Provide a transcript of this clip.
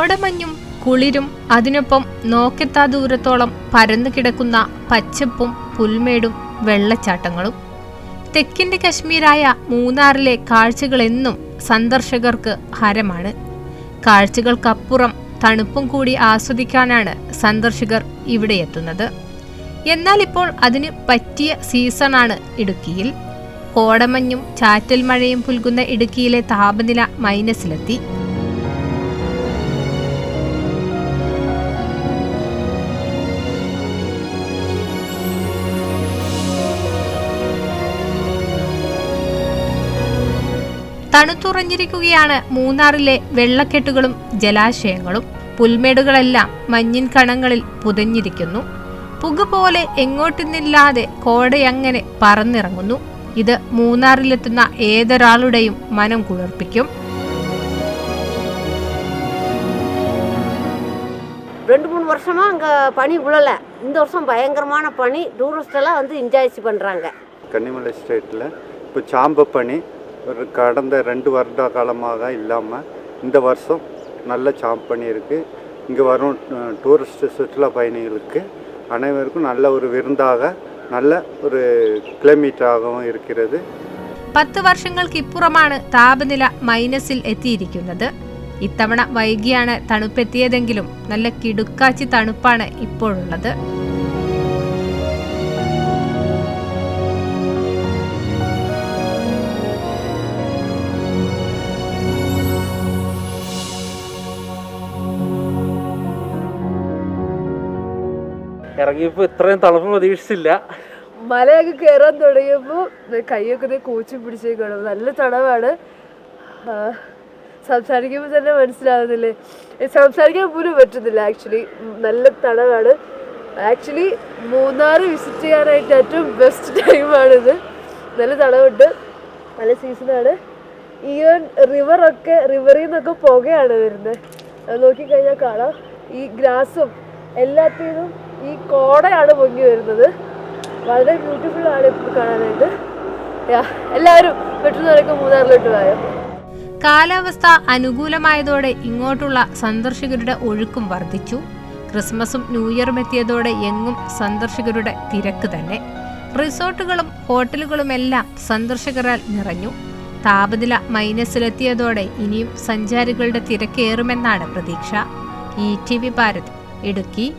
കോടമഞ്ഞും കുളിരും അതിനൊപ്പം നോക്കെത്താ ദൂരത്തോളം പരന്നു കിടക്കുന്ന പച്ചപ്പും പുൽമേടും വെള്ളച്ചാട്ടങ്ങളും. തെക്കിന്റെ കശ്മീരായ മൂന്നാറിലെ കാഴ്ചകളെന്നും സന്ദർശകർക്ക് ഹരമാണ്. കാഴ്ചകൾക്കപ്പുറം തണുപ്പും കൂടി ആസ്വദിക്കാനാണ് സന്ദർശകർ ഇവിടെ എത്തുന്നത്. എന്നാൽ ഇപ്പോൾ അതിന് പറ്റിയ സീസണാണ് ഇടുക്കിയിൽ. കോടമഞ്ഞും ചാറ്റൽ മഴയും പുൽകുന്ന ഇടുക്കിയിലെ താപനില മൈനസിലെത്തി. തണുത്തുറഞ്ഞിരിക്കുകയാണ് മൂന്നാറിലെ വെള്ളക്കെട്ടുകളും ജലാശയങ്ങളും പുൽമേടുകളെല്ലാം മഞ്ഞിൻ കണങ്ങളിൽ പുതഞ്ഞിരിക്കുന്നു പുക പോലെ എങ്ങോട്ടുന്നില്ലാതെ കോടയങ്ങനെ പറന്നിറങ്ങുന്നു ഇത് മൂന്നാറിലെത്തുന്ന ഏതൊരാളുടെയും മനം കുളിർപ്പിക്കും ரெண்டு மூணு வருஷமா அங்கே பனி விழலை இந்த வருஷம் பயங்கரமான பனி டூரிஸ்ட் எல்லாம் வந்து என்ஜாய்ஸ் பண்ணுறாங்க கன்னிமலை ஸ்டேட்டில் இப்போ சாம்ப பனி ஒரு கடந்த ரெண்டு வருட காலமாக இல்லாமல் இந்த வருஷம் நல்ல சாம்ப பனி இருக்குது இங்கே வரும் அஹ், டூரிஸ்ட் சுற்றுலா பயணிகளுக்கு அனைவருக்கும் நல்ல ஒரு விருந்தாக நல்ல ஒரு கிளைமேட்டாகவும் இருக்கிறது പത്ത് വർഷങ്ങൾക്കിപ്പുറമാണ് താപനില മൈനസിൽ എത്തിയിരിക്കുന്നത് ഇത്തവണ വൈകിയാണ് തണുപ്പെത്തിയതെങ്കിലും നല്ല കിടുക്കാച്ചി തണുപ്പാണ് ഇപ്പോഴുള്ളത് ഇറങ്ങിയപ്പോൾ ഇത്രയും തണുപ്പ് പ്രതീക്ഷിച്ചില്ല. മലയൊക്കെ കയറാൻ തുടങ്ങിയപ്പോൾ കൈയൊക്കെ കോച്ചി പിടിച്ചേക്കാണ് നല്ല തണവാണ് സംസാരിക്കുമ്പോ തന്നെ മനസ്സിലാവുന്നില്ലേ? സംസാരിക്കാൻ പോലും പറ്റുന്നില്ല ആക്ച്വലി നല്ല തണവാണ് ആക്ച്വലി മൂന്നാർ വിസിറ്റ് ചെയ്യാനായിട്ട് ഏറ്റവും ബെസ്റ്റ് ടൈമാണിത് നല്ല തണവുണ്ട് നല്ല സീസണാണ് ഈവൻ റിവറൊക്കെ റിവറിൽ നിന്നൊക്കെ പുകയാണ് വരുന്നത്. നോക്കിക്കഴിഞ്ഞാൽ കാണാം. ഈ ഗ്രാസും എല്ലാത്തിനും ഈ കോടയാണ് പൊങ്ങി വരുന്നത്. വളരെ ബ്യൂട്ടിഫുൾ ആണ് ഇപ്പോൾ കാണാനായിട്ട്. എല്ലാവരും പെട്ടെന്ന് മൂന്നാറിലോട്ട് പോയോ കാലാവസ്ഥ അനുകൂലമായതോടെ ഇങ്ങോട്ടുള്ള സന്ദർശകരുടെ ഒഴുക്കും വർദ്ധിച്ചു. ക്രിസ്മസും ന്യൂ ഇയറും എത്തിയതോടെ എങ്ങും സന്ദർശകരുടെ തിരക്ക് തന്നെ. റിസോർട്ടുകളും ഹോട്ടലുകളുമെല്ലാം സന്ദർശകരാൽ നിറഞ്ഞു. താപനില മൈനസിലെത്തിയതോടെ ഇനിയും സഞ്ചാരികളുടെ തിരക്കേറുമെന്നാണ് പ്രതീക്ഷ. E T V Bharat Idukki.